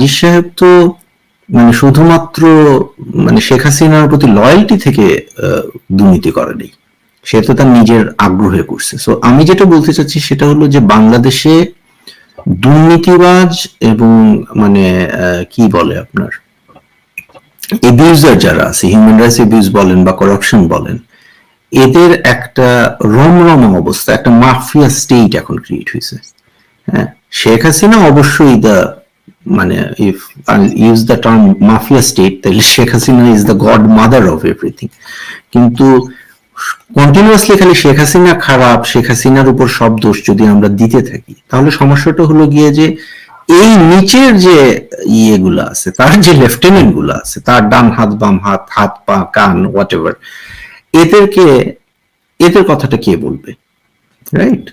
আজিজ সাহেব তো মানে শুধুমাত্র মানে শেখ হাসিনার প্রতি লয়্যালটি থেকে দুর্নীতি করেনি। সে তো তার নিজের আগ্রহে করছে। সো আমি যেটা বলতে চাচ্ছি সেটা হলো যে বাংলাদেশে দুর্নীতিবাজ এবং মানে কি বলে আপনার এবিউজার যারা আছে হিউম্যান রাইটস এবিউজ বলেন বা করাপশন বলেন, এদের একটা রমরম অবস্থা, একটা মাফিয়া স্টেট এখন ক্রিয়েট হয়েছে। হ্যাঁ শেখ হাসিনা অবশ্যই দা মানে if use the term mafia state তাহলে Sheikh Hasina is the godmother of everything কিন্তু কন্টিনিউয়াসলি খালি শেখ হাসিনা খারাপ, শেখ হাসিনার উপর সব দোষ যদি আমরা দিতে থাকি, তাহলে সমস্যাটা হলো গিয়ে যে এই নিচের যে ইয়েগুলো আছে, তার যে লেফটেন্যান্টগুলো আছে, তার ডান হাত, বাম হাত হাত, পা, কান হোয়াট এভার এদেরকে, এদের কথাটা কে বলবে? রাইট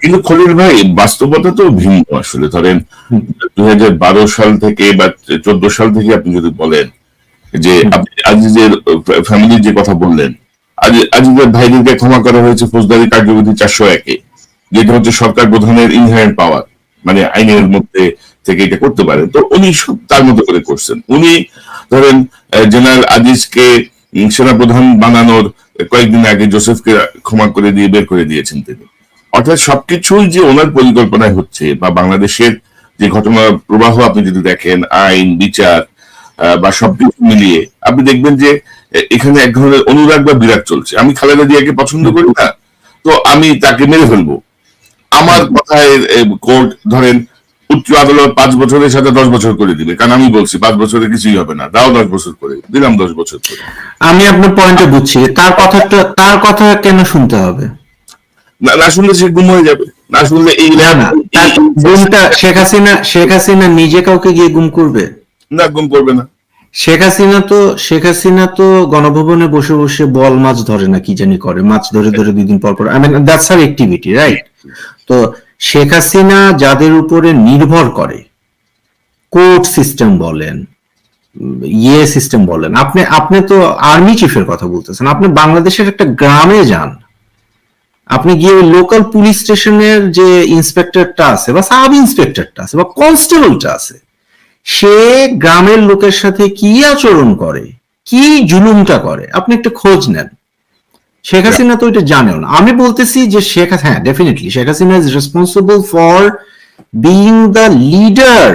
কিন্তু খলিল ভাই বাস্তবতা তো ভিন্ন আসলে। ধরেন দু হাজার বারো সাল থেকে বা চোদ্দ সাল থেকে আপনি যদি বলেন যে আপনি আজিজের ফ্যামিলির যে কথা বললেন আজিজের ভাইদেরকে ক্ষমা করা হয়েছে ফৌজদারি কার্যবিধি চারশো একে যেটা হচ্ছে সরকার প্রধানের ইনহারেন্ট পাওয়ার মানে আইনের মধ্যে থেকে এটা করতে পারেন। তো উনি সব তার মতো করে করছেন। উনি ধরেন জেনারেল আজিজকে সেনাপ্রধান বানানোর কয়েকদিন আগে জোসেফকে ক্ষমা করে দিয়ে বের করে দিয়েছেন তিনি। অর্থাৎ সবকিছুই যে ওনার পরিকল্পনায় হচ্ছে বা বাংলাদেশের যে ঘটনা প্রবাহ আপনি যদি দেখেন, আইন, বিচার বা সবকিছু মিলিয়ে, আপনি দেখবেন যে এখানে এক ধরনের অনুরাগ বা বিরাগ চলছে। আমি খালেদা জিয়াকে পছন্দ করি না, তো আমি তাকে মেরে ফেলব। আমার কথায় কোর্ট ধরেন উচ্চ আদালত পাঁচ বছরের সাথে দশ বছর করে দিবে। কারণ আমি বলছি, পাঁচ বছরে কিছুই হবে না। দাও দশ বছর করে, দিলাম দশ বছর করে। আমি আপনার পয়েন্টে বুঝছি। তার কথাটা তার কথা কেন শুনতে হবে? না শুনলে সে গুম হয়ে যাবে। না শুনলে এই গুমটা শেখ হাসিনা শেখ হাসিনা নিজে কাউকে গিয়ে গুম করবে? না গুম করবে না। শেখ হাসিনা তো শেখ হাসিনা তো গণভবনে বসে বসে বল মাছ ধরে না কি জানি করে মাছ ধরে ধরে দুই দিন পর পর I mean that's our activity right তো শেখ হাসিনা যাদের উপরে নির্ভর করে কোর্ট সিস্টেম বলেন ইয়ে সিস্টেম বলেন আপনি আপনি তো আর্মি চিফের কথা বলতেছেন আপনি বাংলাদেশের একটা গ্রামে যান আপনি গিয়ে লোকাল পুলিশ স্টেশনের যে ইন্সপেক্টরটা আছে বা সাব ইন্সপেক্টরটা আছে বা কনস্টেবলটা আছে সে গ্রামের লোকের সাথে কি আচরণ করে? কি জুলুমটা করে? আপনি একটু খোঁজ নেন। শেখ হাসিনা তো এটা জানেও না। আমি বলতেছি যে শেখ হ্যাঁ definitely Sheikh Hasina is responsible for being the leader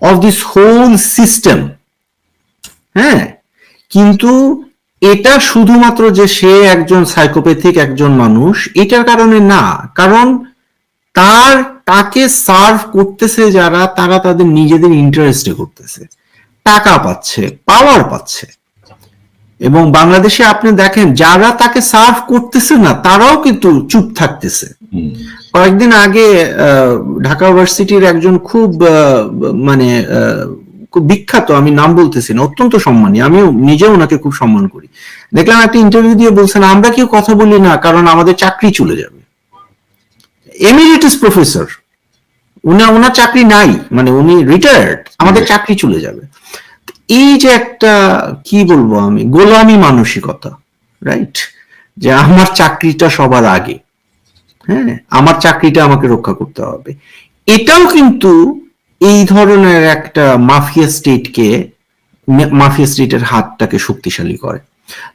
of this whole system হ্যাঁ কিন্তু এটা শুধুমাত্র যে সে একজন সাইকোপ্যাথিক একজন মানুষ এটার কারণে না। কারণ তার তাকে সার্ভ করতেছে যারা তারা তাদের নিজেদের ইন্টারেস্টে করতেছে। টাকা পাচ্ছে পাওয়ার পাচ্ছে। এবং বাংলাদেশে আপনি দেখেন যারা তাকে সার্ভ করতেছে না তারাও কিন্তু চুপ থাকতেছে। কয়েকদিন আগে আহ, ঢাকা ইউনিভার্সিটির একজন খুব আহ, মানে বিখ্যাত আমি নাম বলতেছি না অত্যন্ত সম্মানী আমিও নিজেও ওনাকে খুব সম্মান করি। দেখলাম একটা ইন্টারভিউ দিয়ে বলছেন আমরা কেউ কথা বলি না কারণ আমাদের চাকরি চলে যাবে। এমিরিটাস প্রফেসর উনি ওনার চাকরি নাই মানে উনি রিটায়ার্ড আমাদের চাকরি চলে যাবে। এই যে একটা কি বলব আমি গোলামি মানসিকতা রাইট যে আমার চাকরিটা সবার আগে হ্যাঁ আমার চাকরিটা আমাকে রক্ষা করতে হবে। এটাও কিন্তু এই ধরনের একটা মাফিয়া স্টেটকে মাফিয়া স্টেটের হাতটাকে শক্তিশালী করে।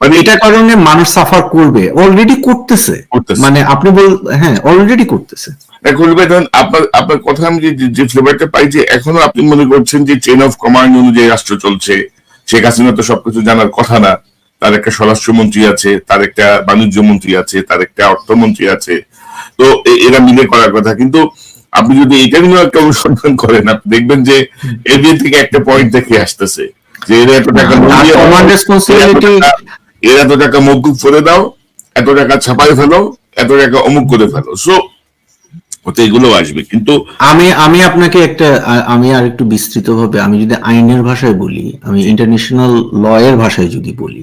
মানে এটার কারণে মানুষ সাফার করবে। অলরেডি করতেছে। মানে আপনি বল হ্যাঁ অলরেডি করতেছে। আপনার আপনার কথা আমি যে ফ্লেভারটা পাই যে এখনও আপনি মনে করছেন যে চেন অফ কমান্ড অনুযায়ী রাষ্ট্র চলছে। শেখ হাসিনা তো সবকিছু জানার কথা না। তার একটা স্বরাষ্ট্রমন্ত্রী আছে তার একটা বাণিজ্য মন্ত্রী আছে তার একটা অর্থমন্ত্রী আছে। তো এরা মিলে করার কথা। কিন্তু আপনি যদি এটা নিয়েও একটা অনুসন্ধান করেন আপনি দেখবেন যে এদের থেকে একটা পয়েন্ট দেখে আসতেছে যে এরা এত টাকা এরা এত টাকা- মকুব করে দাও এত টাকা ছাপাই ফেলো এত টাকা অমুক করে ফেলো। সো ওতে এগুলো আসবে। কিন্তু আমি আমি আপনাকে একটা আমি আর একটু বিস্তৃত ভাবে আমি যদি আইনের ভাষায় বলি আমি ইন্টারন্যাশনাল ল এর ভাষায় যদি বলি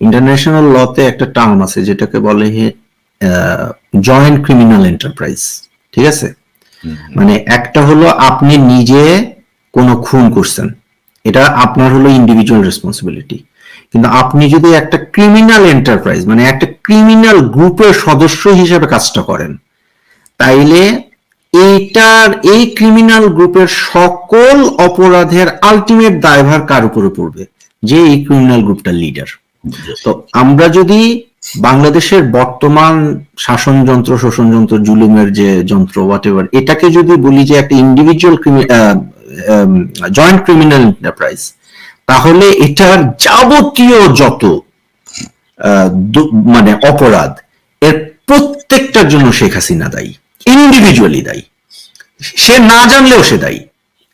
ইন্টারন্যাশনাল লতে একটা টার্ম আছে যেটাকে বলে জয়েন্ট ক্রিমিনাল এন্টারপ্রাইজ ঠিক আছে? মানে একটা হলো আপনি নিজে কোনো খুন করছেন। এটা আপনার হলো ইন্ডিভিজুয়াল রেসপন্সিবিলিটি কিন্তু আপনি যদি একটা ক্রিমিনাল এন্টারপ্রাইজ মানে একটা ক্রিমিনাল গ্রুপের সদস্য হিসেবে কাজটা করেন তাইলে এইটার এই ক্রিমিনাল গ্রুপের সকল অপরাধের আলটিমেট দায়ভার কার উপরে পড়বে? যে এই ক্রিমিনাল গ্রুপটার লিডার তো আমরা যদি বাংলাদেশের বর্তমান শাসনযন্ত্র শোষণযন্ত্র জুলুমের যে যন্ত্র হোয়াট এভার এটাকে যদি বলি যে একটা ইন্ডিভিজুয়াল জয়েন্ট ক্রিমিনাল এন্টারপ্রাইজ তাহলে এটার যাবতীয় যত মানে অপরাধ, এর প্রত্যেকটার জন্য শেখ হাসিনা দায়ী ইন্ডিভিজুয়ালি দায়ী। সে না জানলেও সে দায়ী।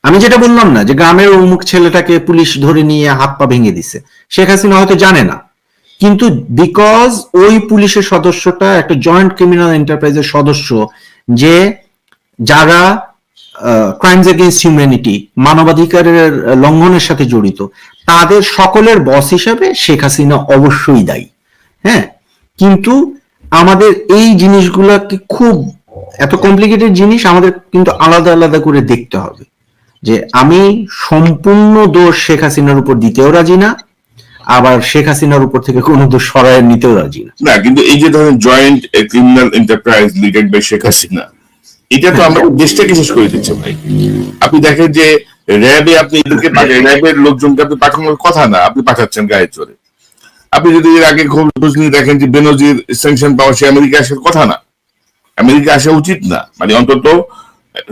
আমি যেটা বললাম না, যে গ্রামের অমুক ছেলেটাকে পুলিশ ধরে নিয়ে হাত পা ভেঙে দিছে, শেখ হাসিনা হয়তো জানে না। কিন্তু বিকজ ওই পুলিশের সদস্যটা একটা জয়েন্ট ক্রিমিনাল এন্টারপ্রাইজের সদস্য যে যারা ক্রাইমস এগেইনস্ট হিউম্যানিটি মানবাধিকারের লঙ্ঘনের সাথে জড়িত, তাদের সকলের বস হিসাবে শেখ হাসিনা অবশ্যই দায়ী। হ্যাঁ? কিন্তু আমাদের এই জিনিসগুলোকে খুব, এত কমপ্লিকেটেড জিনিস আমাদের কিন্তু আলাদা আলাদা করে দেখতে হবে যে আমি সম্পূর্ণ দোষ শেখ হাসিনার উপর দিতেও রাজি না আবার শেখ হাসিনার উপর থেকে কোনো দোষ সরায় নিতেও রাজি না। না, কিন্তু এই যে ধরেন joint criminal enterprise led by Sheikh Hasina, এটা তো আমরা দেশটাকে শেষ করে দিচ্ছে ভাই। আপনি দেখেন যে র্যাবে আপনি এদেরকে র্যাবের লোকজনকে আপনি পাঠানোর কথা না, আপনি পাঠাচ্ছেন গায়ে চড়ে। আপনি যদি এর আগে খোঁজ নিয়ে দেখেন যে বেনজির স্যাংশন পাওয়া সে আমেরিকা আসার কথা না, আমেরিকা আসা উচিত না। মানে অন্তত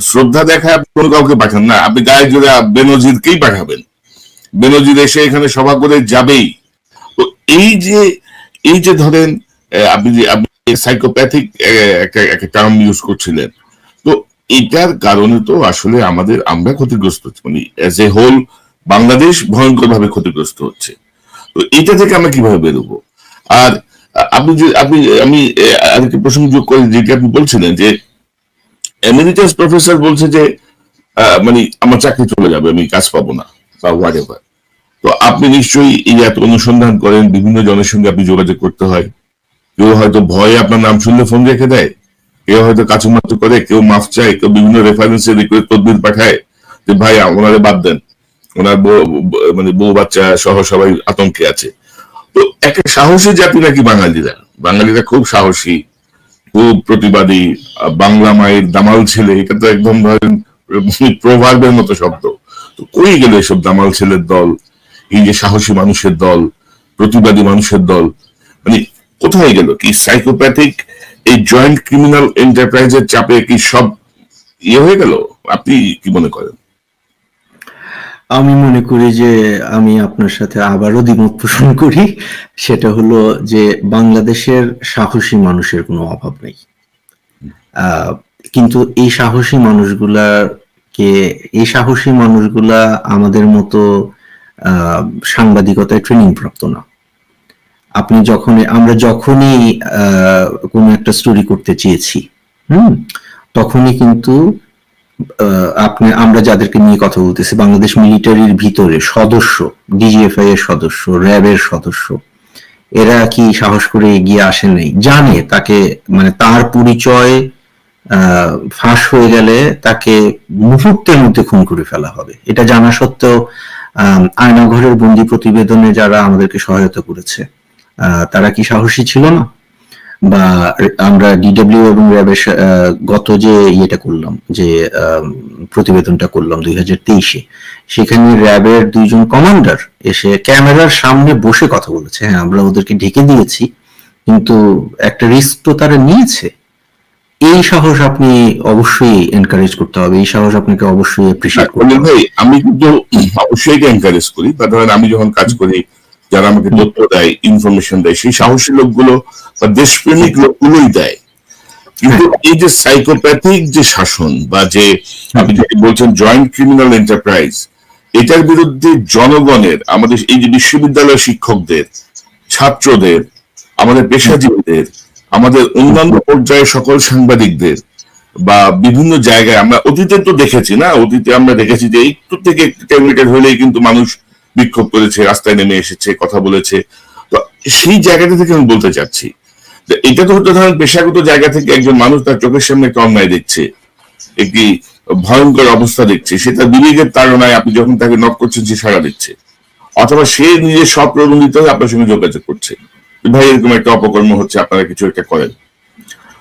শ্রদ্ধা দেখায় আপনি কোনো কাউকে পাঠান না, আপনি গায়ে জোরে বেনজিরকেই পাঠাবেন। বেনজির এসে এখানে সভা করে যাবেই। তো এই যে এই যে ধরেন আপনি আপনি সাইকোপ্যাথিক একটা টার্ম ইউজ করছিলেন, তো এটার কারণে তো আসলে আমাদের আমরা ক্ষতিগ্রস্ত হচ্ছি। মানে অ্যাজ এ হোল বাংলাদেশ ভয়ঙ্কর ভাবে ক্ষতিগ্রস্ত হচ্ছে। তো এটা থেকে আমরা কীভাবে বেরোবো? আর, আপনি যে, আপনি, আমি আরেকটি প্রসঙ্গ যোগ করে যেটি আপনি বলছিলেন যে এমিনিটাস প্রফেসর বলছে যে মানে আমার চাকরি চলে যাবে, আমি কাজ পাবো না। বা হোয়াট তো আপনি নিশ্চয়ই এই এত অনুসন্ধান করেন, বিভিন্ন জনের সঙ্গে আপনি যোগাযোগ করতে হয়। কেউ হয়তো ভয়ে আপনার নাম শুনলে ফোন রেখে দেয়, কেউ হয়তো কাচুমাচু করে, কেউ মাফ চায়, কেউ বিভিন্ন রেফারেন্সে রিকোয়েস্ট তদবির পাঠায় যে, ভাই, ওনারে বাদ দেন। ওনার মানে বউ বাচ্চা সহ সবাই আতঙ্কে আছে। তো একটা সাহসী জাতি নাকি বাঙালিরা? বাঙালিরা খুব সাহসী, খুব প্রতিবাদী, বাংলা মায়ের দামাল ছেলে, এটা তো একদম ধরেন প্রভাবের মতো শব্দ। তো কই গেল এসব দামাল ছেলের দল? এই যে সাহসী মানুষের দল, প্রতিবাদী মানুষের দল? মানে কোথায় গেল কি সাইকোপ্যাথিক এই জয়েন্ট ক্রিমিনাল এন্টারপ্রাইজের চাপে কি সব ইয়ে হয়ে গেল? আপনি কি মনে করেন? আমি মনে করি যে আমি আপনার সাথে আবারও দ্বিমত পোষণ করি। সেটা হলো যে বাংলাদেশের সাহসী মানুষের কোনো অভাব নেই। কিন্তু এই সাহসী মানুষগুলাকে এই সাহসী মানুষগুলা আমাদের মতো সাংবাদিকতায় ট্রেনিং প্রাপ্ত না। আপনি যখন আমরা যখনই কোনো একটা স্টোরি করতে চেয়েছি, হুম, তখনই কিন্তু আপনি, আমরা যাদেরকে নিয়ে কথা বলতেছি, বাংলাদেশ মিলিটারির ভিতরে সদস্য ডিজিএফআই এর সদস্য, র্যাবের সদস্য, এরা কি সাহস করে এগিয়ে আসে নাই? জানে, তাকে মানে তার পরিচয় ফাঁস হয়ে গেলে তাকে মুহূর্তের মধ্যে খুন করে ফেলা হবে। এটা জানা সত্ত্বেও আয়নাঘরের বন্দি প্রতিবেদনে যারা আমাদেরকে সহায়তা করেছে তারা কি সাহসী ছিল না? বা আমরা ডিডব্লিউ এবং র্যাবের গত যে ইয়েটা করলাম, যে প্রতিবেদনটা করলাম দুই হাজার তেইশে, সেখানে র্যাবের দুইজন কমান্ডার এসে ক্যামেরার সামনে বসে কথা বলেছে। হ্যাঁ আমরা ওদেরকে ঢেকে দিয়েছি, কিন্তু একটা রিস্ক তো তারা নিয়েছে। এই সাহস আপনি অবশ্যই এনকারেজ করতে হবে এই সাহস আপনাকে অবশ্যই অ্যাপ্রিসিয়েট করতে হবে। ভাই আমি কিন্তু অবশ্যই এনকারেজ করি বা ধরেন আমি যখন কাজ করি যারা আমাকে তথ্য দেয় ইনফরমেশন দেয় সেই সাহসী লোকগুলো বা দেশপ্রেমিক লোকগুলোই দেয়। কিন্তু এই যে সাইকোপ্যাথিক যে শাসন বা যে আপনি যেটি বলছেন জয়েন্ট ক্রিমিনাল এন্টারপ্রাইজ এটার বিরুদ্ধে জনগণের আমাদের এই যে বিশ্ববিদ্যালয়ের শিক্ষকদের ছাত্রদের আমাদের পেশাজীবীদের আমাদের অন্যান্য পর্যায়ে সকল সাংবাদিকদের বা বিভিন্ন জায়গায় আমরা অতীতে তো দেখেছি, না? অতীতে আমরা দেখেছি যে একটু থেকে একটু হলেই কিন্তু মানুষ বিক্ষোভ করেছে, রাস্তায় নেমে এসেছে, কথা বলেছে। তো সেই জায়গাটা থেকে আমি বলতে চাচ্ছি এটা তো হতে ধরেন পেশাগত জায়গা থেকে একজন মানুষ তার চোখের সামনে একটা অন্যায় দেখছে, একটি ভয়ঙ্কর অবস্থা দেখছে সেটা বিবেকের তাড়নায় আপনি যখন তাকে নক করছেন, সে সাড়া দিচ্ছে। অথবা সে নিজে স্বপ্রবন্দিত হয়ে আপনার সঙ্গে যোগাযোগ করছে। ভাই, এরকম একটা অপকর্ম হচ্ছে, আপনারা কিছু একটা করেন।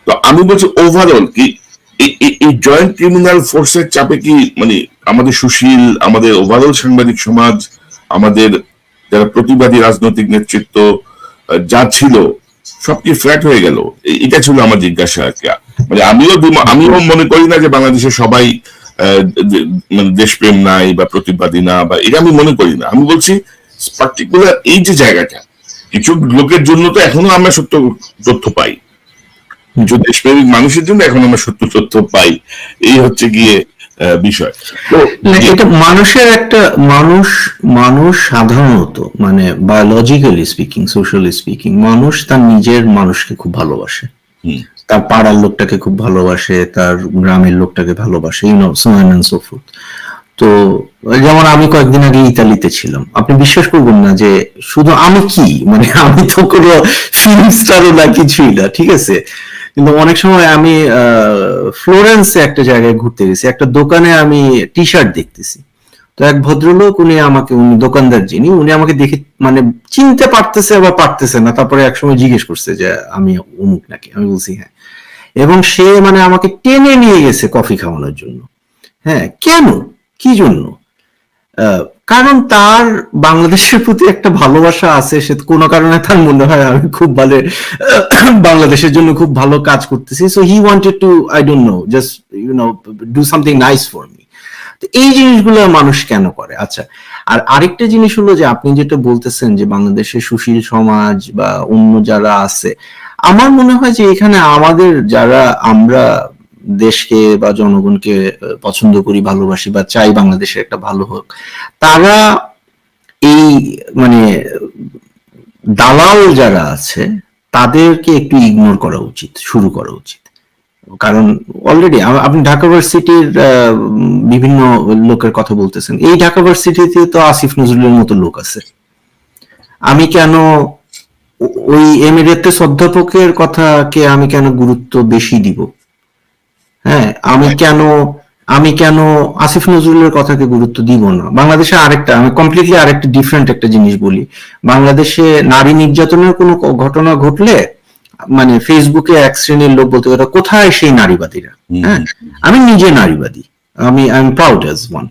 তো আমি বলছি ওভারঅল কি এই- জয়েন্ট ক্রিমিনাল ফোর্সের চাপে কি মানে আমাদের সুশীল, আমাদের ওভারঅল সাংবাদিক সমাজ, আমাদের যারা প্রতিবাদী রাজনৈতিক নেতৃত্ব যা ছিল, সব কি ফ্ল্যাট হয়ে গেল? এটা ছিল আমার জিজ্ঞাসা। আর কি মানে আমিও আমিও মনে করি না যে বাংলাদেশের সবাই মানে দেশপ্রেম নাই বা প্রতিবাদী না, বা এটা আমি মনে করি না। আমি বলছি পার্টিকুলার এই যে জায়গাটা কিছু লোকের জন্য তো এখনও আমরা সত্য তথ্য পাই। কিছু দেশপ্রেমিক মানুষের জন্য এখন আমরা সত্য তথ্য পাই। এই হচ্ছে গিয়ে বিষয়। এটা মানুষের একটা মানুষ মানুষ সাধারণত মানে বায়োলজিক্যালি স্পিকিং সোশ্যালি স্পিকিং মানুষ তার নিজের মানুষকে খুব ভালোবাসে। তার পাড়ার লোকটাকে খুব ভালোবাসে তার গ্রামের লোকটাকে ভালোবাসে ইউনো সো অ্যান্ড সো তো, যেমন আমি কয়েকদিন আগে ইতালিতে ছিলাম। আপনি বিশ্বাস করবেন না যে শুধু আমি কি? মানে আমি তো কোনো ফিল্ম স্টারও না, কিছুই না, ঠিক আছে? কিন্তু অনেক সময় আমি ফ্লোরেন্সে একটা জায়গায় ঘুরতে গেছি, একটা দোকানে আমি টি শার্ট দেখতেছি। তো এক ভদ্রলোক, উনি আমাকে, উনি দোকানদার যিনি, উনি আমাকে দেখে মানে চিনতে পারতেছে আবার পারতেছে না, তারপরে একসময় জিজ্ঞেস করছে যে, আমি অমুক নাকি? আমি বলছি হ্যাঁ। এবং সে মানে আমাকে টেনে নিয়ে গেছে কফি খাওয়ানোর জন্য। হ্যাঁ কেন? কি জন্য? কারণ তার বাংলাদেশের প্রতি একটা ভালোবাসা আছে, সে কোনো কারণে তার মনে হয় আমি খুব ভালো বাংলাদেশের জন্য খুব ভালো কাজ করতেছি। So he wanted to I don't know just you know do something nice for me তো এই জিনিসগুলো মানুষ কেন করে? আচ্ছা আর আরেকটা জিনিস হলো যে আপনি যেটা বলতেছেন যে বাংলাদেশের সুশীল সমাজ বা অন্য যারা আছে, আমার মনে হয় যে এখানে আমাদের যারা আমরা দেশকে বা জনগণকে পছন্দ করি, ভালোবাসি বা চাই বাংলাদেশের একটা ভালো হোক, তারা এই মানে দালাল যারা আছে, তাদেরকে একটু ইগনোর করা উচিত, শুরু করা উচিত। কারণ অলরেডি আপনি ঢাকা ভার্সিটির বিভিন্ন লোকের কথা বলতেছেন। এই ঢাকা ভার্সিটিতে তো আসিফ নজরুলের মতো লোক আছে। আমি কেন ওই এমিরেটস অধ্যাপকের কথাকে আমি কেন গুরুত্ব বেশি দিব? হ্যাঁ আমি কেন আমি কেন আসিফ নজরুলের কথাকে গুরুত্ব দিব না? বাংলাদেশে আরেকটা আমি কমপ্লিটলি আরেকটা ডিফারেন্ট একটা জিনিস বলি। বাংলাদেশে নারী নির্যাতনের কোনো ঘটনা ঘটলে মানে ফেসবুকে এক শ্রেণির লোক বলতে পারে কোথায় সেই নারীবাদীরা? হ্যাঁ আমি নিজে নারীবাদী। আমি I am proud as one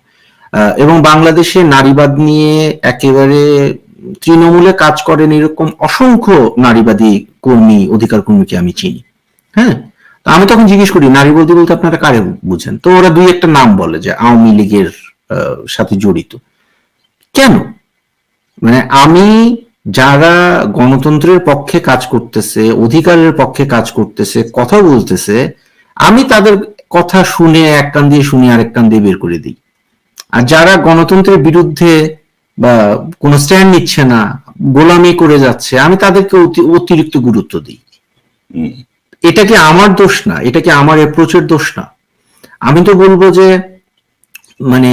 এবং বাংলাদেশে নারীবাদ নিয়ে একেবারে তৃণমূলে কাজ করেন এরকম অসংখ্য নারীবাদী কর্মী অধিকার কর্মীকে আমি চিনি। হ্যাঁ আমি তখন জিজ্ঞেস করি, নারী বলতে বলতে আপনারা কারে বুঝেন? তো ওরা দুই একটা নাম বলে যে আওয়ামী লীগের সাথে জড়িত। কেন? মানে আমি যারা গণতন্ত্রের পক্ষে কাজ করতেছে, অধিকারের পক্ষে কাজ করতেছে, কথা বলতেছে, আমি তাদের কথা শুনে এক কান দিয়ে শুনে, আরেক কান দিয়ে বের করে দিই। আর যারা গণতন্ত্রের বিরুদ্ধে বা কোনো স্ট্যান্ড নিচ্ছে না, গোলামি করে যাচ্ছে, আমি তাদেরকে অতি- অতিরিক্ত গুরুত্ব দিই। এটা কি আমার দোষ না? এটা কি আমার অ্যাপ্রোচের দোষ না? আমি তো বলব যে মানে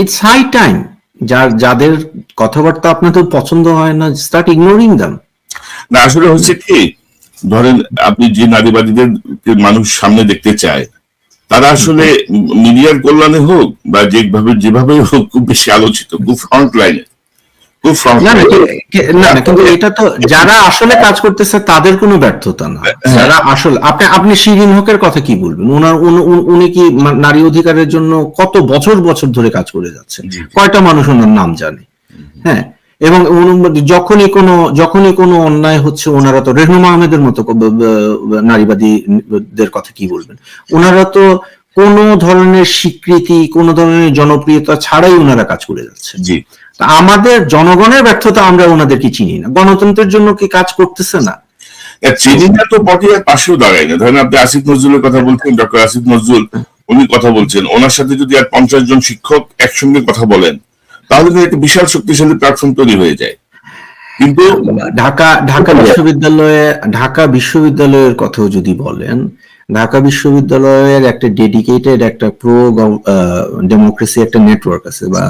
ইটস হাই টাইম যার যাদের কথাবার্তা আপনাদের পছন্দ হয় না স্টার্ট ইগনোরিং দাম না আসলে হচ্ছে কি ধরেন আপনি যে নারীবাদীদের মানুষ সামনে দেখতে চায় তারা আসলে মিডিয়ার কল্যাণে হোক বা যেভাবে যেভাবে হোক খুব বেশি আলোচিত খুব ফ্রন্ট লাইনে না না কিন্তু এটা তো যারা আসলে কাজ করতেছে তাদের কোনো ব্যর্থতা না। যারা আসলে আপনি আপনি শিরিন হকের কথা কি বলবেন? ওনার উনি- কি নারী অধিকারের জন্য কত বছর বছর ধরে কাজ করে যাচ্ছেন? কয়টা মানুষ ওনার নাম জানে? হ্যাঁ এবং যখনই কোনো যখনই কোনো অন্যায় হচ্ছে ওনারা তো রেহনুমা আহমেদের মতো নারীবাদীদের কথা কি বলবেন? ওনারা তো কোনো ধরনের স্বীকৃতি কোনো ধরনের জনপ্রিয়তা ছাড়াই ওনারা কাজ করে যাচ্ছে জি। আমাদের জনগণের ব্যর্থতা আমরা ওনাদেরকে চিনি না। গণতন্ত্রের জন্য কি কাজ করতেছে না? চিনিটা তো বটে পাশেও দাঁড়ায় না। ধরেন আপনি আসিফ নজরুলের কথা বলছেন ডক্টর আসিফ নজরুল উনি কথা বলছেন। ওনার সাথে যদি আর পঞ্চাশ জন শিক্ষক একসঙ্গে কথা বলেন তাহলে তো একটা বিশাল শক্তিশালী প্ল্যাটফর্ম তৈরি হয়ে যায়। কিন্তু ঢাকা ঢাকা বিশ্ববিদ্যালয়ে ঢাকা বিশ্ববিদ্যালয়ের কথাও যদি বলেন ঢাকা বিশ্ববিদ্যালয়ের একটা ডেডিকেটেড একটা প্রো ডেমোক্রেসি একটা নেটওয়ার্ক আছে বা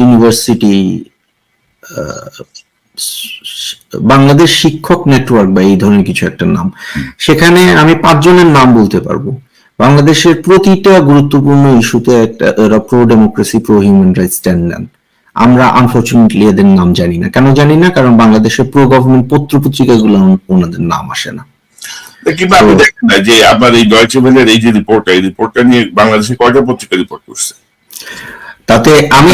ইউনিভার্সিটি বাংলাদেশ শিক্ষক নেটওয়ার্ক বা এই ধরনের কিছু একটা নাম। সেখানে আমি পাঁচজনের নাম বলতে পারব। বাংলাদেশের প্রতিটা গুরুত্বপূর্ণ ইস্যুতে একটা pro democracy pro human rights stand নেন। আমরা আনফর্চুনেটলি এদের নাম জানি না। কেন জানি না? কারণ বাংলাদেশের প্রো গভর্নমেন্ট পত্র পত্রিকাগুলো ওনাদের নাম আসে না। কিংবা আপনি দেখেন না যে আপনার এই ডয়চে ভেলের এই যে রিপোর্টটা এই রিপোর্টটা নিয়ে বাংলাদেশে কয়টা পত্রিকা রিপোর্ট করছে? তাতে আমি